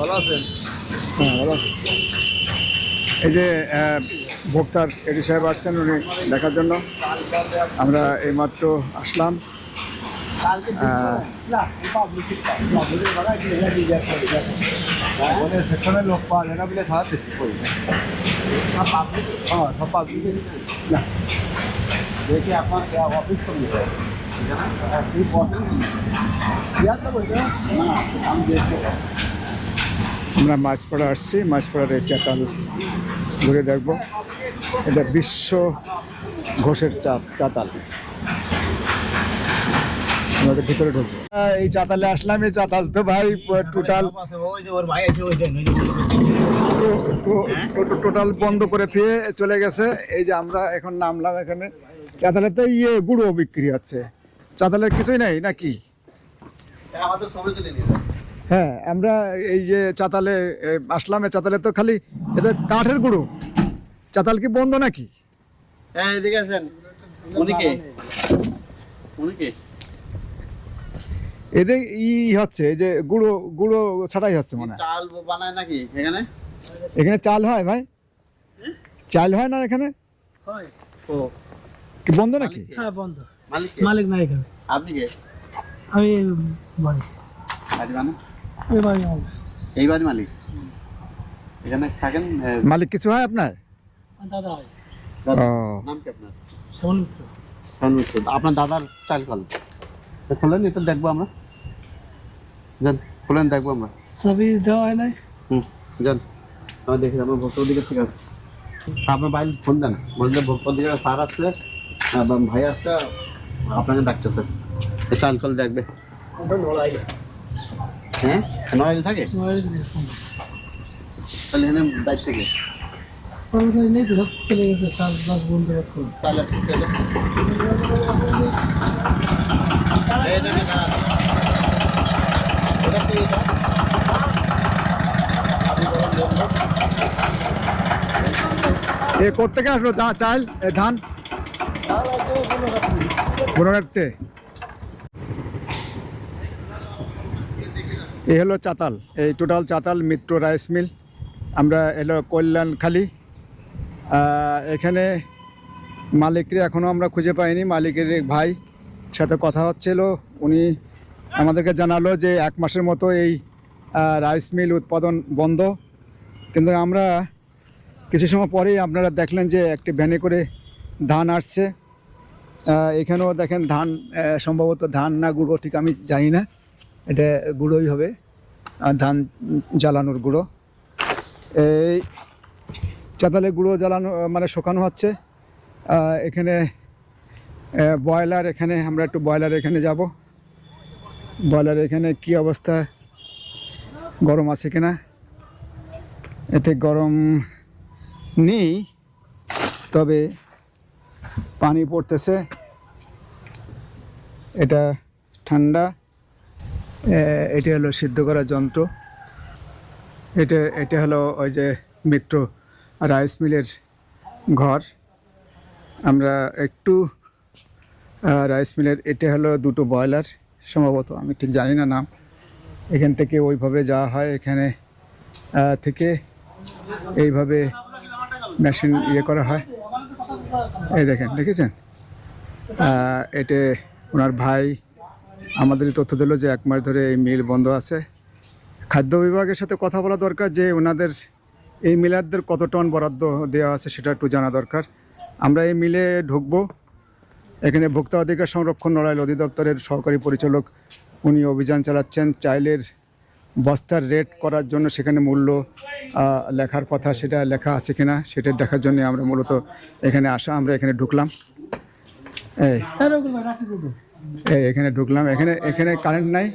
ভালো আছেন? হ্যাঁ ভালো আছি। এই যে ভোক্তার এডি সাহেব আসছেন উনি দেখার জন্য। আমরা এইমাত্র আসলাম। লোক পাওয়া যায় না বলে হ্যাঁ সব পাবলিক না দেখি আপনার অফিস আমি দেখতে আমরা মাছপাড়া আসছি, মাছপাড়ার এই চাতাল ঘুরে দেখব। এটা বিশ্ব ঘোষের চাপ, চাতাল। আমাদের ভিতরে ঢুকবো। এই চাতালে আসলাম, এই চাতাল তো ভাই টোটাল টোটাল বন্ধ করে দিয়ে চলে গেছে। এই যে আমরা এখন নামলাম এখানে। চাতালে তো ইয়ে গুঁড়ো বিক্রি হচ্ছে। চাতালের কিছুই নাই নাকি? আমাদের সবাই হ্যাঁ আমরা এই যে চাতালে আসলাম চাতালে তো খালি এটা কাঠের গুঁড়ো। চাতাল কি বন্ধ নাকি? হ্যাঁ এদিকে আসেন। উনি কে উনি কে এদের ই হচ্ছে এই যে গুঁড়ো গুঁড়ো ছাড়াই হচ্ছে মনে হয়। চাল বানায় নাকি এখানে? এখানে চাল হয় ভাই? চাল হয় না এখানে? হয়। ও। কি বন্ধ নাকি? হ্যাঁ বন্ধ। মালিক মালিক নাই এখানে। আপনি কে? আমি মানে আমি বাড়ি আমার এই বাড়ি মালিক? এখানে থাকেন মালিক কিছু হয় আপনার? দাদা হয়। নাম কি আপনার? শ্রবণ মিত্র। সন্মিত্র আপনার দাদার চাল কল। খোলেন এটা দেখব আমরা। যান খোলেন দেখব আমরা। চাবি দেওয়া হয় নাই? হুম যান। আমরা দেখি আমার ভক্ত অধিকার থেকে আসছে আপনার বাইরে ফোন দেন। বললে ভক্ত অধিকার স্যার বা ভাই আসছে আপনাকে ডাকতেছে এই চাল কল দেখবে। হ্যাঁ? নয় থাকে? মোবাইল তাহলে এখানে দায়িত্ব থেকে। কর্মচারী নেই তো চলে গেছে কাজ বাস বন্ধ তাহলে। এ কোথেকে আসলো দা চাল? এ ধান? গুণগাড়তে এই হলো চাতাল, এই টোটাল চাতাল মিত্র রাইস মিল। আমরা এলো কল্যাণখালী এখানে মালিকরে এখনও আমরা খুঁজে পাইনি, মালিকের ভাই সাথে কথা হচ্ছিল। উনি আমাদেরকে জানালো যে এক মাসের মতো এই রাইস মিল উৎপাদন বন্ধ। কিন্তু আমরা কিছু সময় পরেই আপনারা দেখলেন যে একটি ভ্যানে করে ধান আসছে। এখানেও দেখেন ধান সম্ভবত ধান না গুঁড়ো ঠিক আমি জানি না। এটা গুঁড়োই হবে, আর ধান জ্বালানোর গুঁড়ো। এই চাতালে গুঁড়ো জ্বালানো মানে শুকানো হচ্ছে। এখানে ব্রয়লার এখানে, আমরা একটু ব্রয়লার এখানে যাব। ব্রয়লার এখানে কি অবস্থা? গরম আছে কিনা? এতে গরম নেই, তবে পানি পড়তেছে। এটা ঠান্ডা। এটা হলো সিদ্ধ করা যন্ত্র। এটা এটা হলো ওই যে মিত্র রাইস মিলের ঘর। আমরা একটু রাইস মিলের, এটা হলো দুটো বয়লার সম্ভবত আমি ঠিক জানি না নাম। এখান থেকে ওইভাবে যাওয়া হয়, এখানে থেকে এইভাবে মেশিন ইয়ে করা হয়। এই দেখেন, দেখেছেন? এতে ওনার ভাই আমাদের তথ্য দিল যে এক মাস ধরে এই মিল বন্ধ আছে। খাদ্য বিভাগের সাথে কথা বলা দরকার যে ওনাদের এই মিলারদের কত টন বরাদ্দ দেওয়া আছে সেটা একটু জানা দরকার। আমরা এই মিলে ঢুকবো। এখানে ভোক্তা অধিকার সংরক্ষণ নড়াইল অধিদপ্তরের সহকারী পরিচালক, উনি অভিযান চালাচ্ছেন। চাইলের বস্তার রেট করার জন্য সেখানে মূল্য লেখার কথা সেটা লেখা আছে কিনা সেটা দেখার জন্য আমরা মূলত এখানে আসা, আমরা এখানে ঢুকলাম। এই। এই এখানে ঢুকলাম। এখানে এখানে কারেন্ট নাই।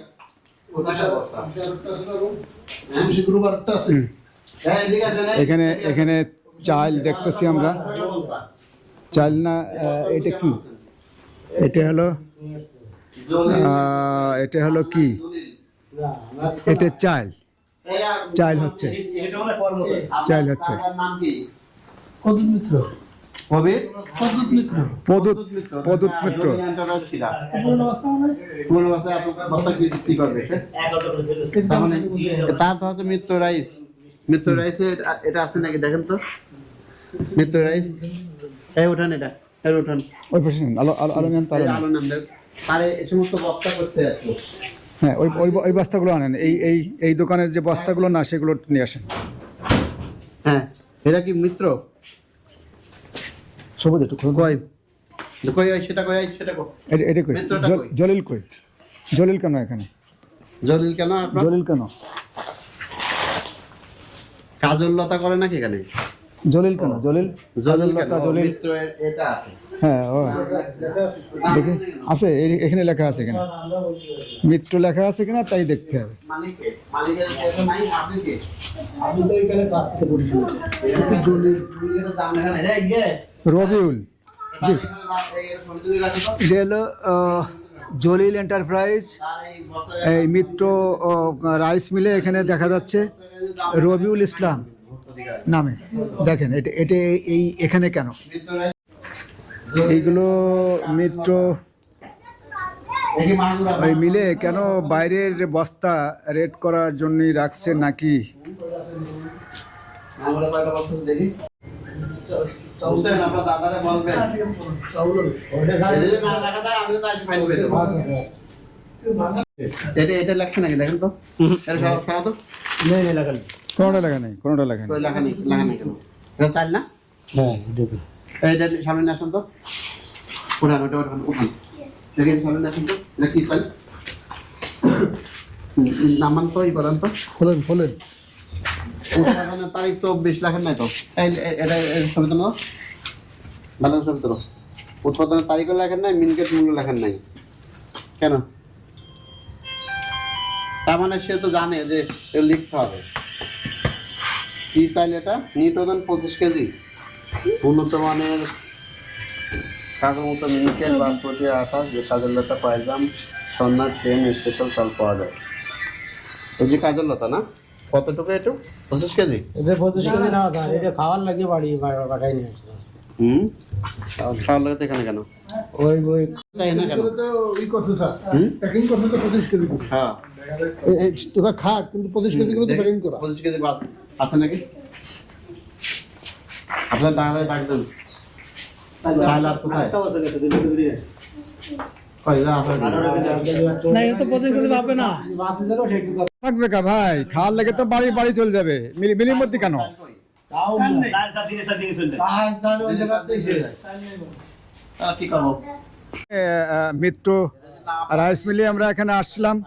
এখানে এখানে চাল দেখতেছি আমরা। চাল না এটা কি? এটা হলো এটা হলো কি? এটা চাল চাল হচ্ছে। চাল হচ্ছে। কত মিত্র? মিত্র। মিত্র। মানে করবে তার মানে তো হচ্ছে মিত্র রাইস। মিত্র রাইসে এটা- আছে নাকি দেখেন তো? মিত্র রাইস। এই উঠান এটা এই ওই পাশে আলো আলো আলো নেন তো আলো নেন। আলো নাম দেখ। তারে এই সমস্ত বক্তা করতে আসব। হ্যাঁ ওই ওই ওই বস্তাগুলো আনেন। এই এই এই দোকানের যে বস্তাগুলো না সেগুলো নিয়ে আসেন। হ্যাঁ এটা কি মিত্র? সবুজ একটু। কই? কই ওই সেটা কই ওই সেটা কই। এটা এটা কই? জলিল কই? জলিল কেন এখানে? জলিল কেন আপনার? জলিল কেন? কাজল লতা করে নাকি এখানে? জলিল কেন? জলিল? জলিল লতা, জলিল। মিত্র এটা আছে। হ্যাঁ ও। দেখে। আছে এখানে লেখা আছে এখানে। মিত্র লেখা আছে কিনা তাই দেখতে হবে। মালিকে মালিকের রবিউল জি। এটা হলো জলিল এন্টারপ্রাইজ এই মিত্র রাইস মিলে এখানে দেখা যাচ্ছে রবিউল ইসলাম নামে। দেখেন এটা এটা এই- এখানে কেন? এইগুলো মিত্র ওই মিলে কেন বাইরের বস্তা রেড করার জন্যই রাখছে নাকি? আপনার দাদারে বলবেন এটা না দেবো এটা এটা নাকি? দেখেন তো। এটা সরাও তো? নেই কোনোটা নেই কেন? এটা চাল না? হ্যাঁ সামনে নিয়ে আসুন তো। উঠান ওটা উঠান উঠান। দেখেন সামনে নিয়ে আসুন তো। এটা কি চাল? নামান তো ই করেন তো খোলেন খোলেন। তারিখ চব্বিশ লেখেন নাই তো এটা উৎপাদনের তারিখও লেখেন নাই মিনকেট মূল্য লেখেন নাই কেন তার মানে সে তো জানে যে লিখতে হবে কি চাইলে এটা নিউটন পঁচিশ কেজি উন্নত মানের কাগজ মতো মিনিকেট বা প্রতি আটা যে কাজের লতা পায়জাম সন্না ট্রেন স্পেশাল চাল পাওয়া যায় এই যে কাজের লতা না কতটুকু একটু পঁচিশ কেজি? এটা পঁচিশ কেজি না স্যার এটা খাওয়ার লাগে বাড়ি পাঠাই নিয়ে আসছে। হুম? খাওয়ার লাগে এখানে কেন? ওই ওই তাই না কেন? তো ই করছে স্যার। প্যাকিং করছে তো পঁচিশ কেজি হ্যাঁ। তোরা খা কিন্তু পঁচিশ কেজি করে তো প্যাকিং করা। পঁচিশ কেজি বাদ। আছে নাকি? আপনার ডাঙায় কোথায়? না এটা তো পঁচিশ কেজি পাবে না। মাছ যাবে সেটু থাকবে কা ভাই? খাওয়ার লাগে তো বাড়ি বাড়ি চলে যাবে। মিলি মিলির মধ্যে কেন মিত্র রাইস মিলে আমরা এখানে আসছিলাম।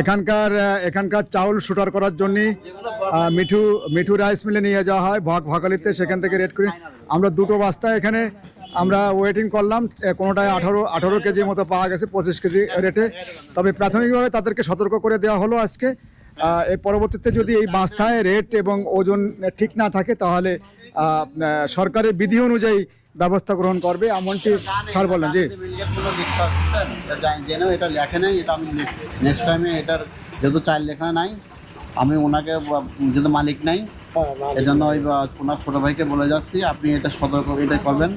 এখানকার এখানকার চাউল শুটার করার জন্য মিঠু মিঠু রাইস মিলে নিয়ে যাওয়া হয়। ভক ভকালিতে সেখান থেকে রেড করে। আমরা দুটো বস্তা এখানে আমরা ওয়েটিং করলাম কোনোটায় আঠারো আঠারো কেজির মতো পাওয়া গেছে পঁচিশ কেজি রেটে তবে প্রাথমিকভাবে তাদেরকে সতর্ক করে দেওয়া হলো আজকে। এর পরবর্তীতে যদি এই বাস্তায় রেট এবং ওজন ঠিক না থাকে তাহলে সরকারের বিধি অনুযায়ী ব্যবস্থা গ্রহণ করবে এমনটি স্যার বললেন জি। জেনেও এটা লেখে নাই এটা আমি নেক্সট টাইমে এটার যেহেতু চাইল্ড লেখা নাই আমি ওনাকে যেহেতু মালিক নাই হ্যাঁ মাছ এই জন্য ওই বা- ওনার ছোটো ভাইকে বলে যাচ্ছি আপনি এটা সতর্ক এটা করবেন।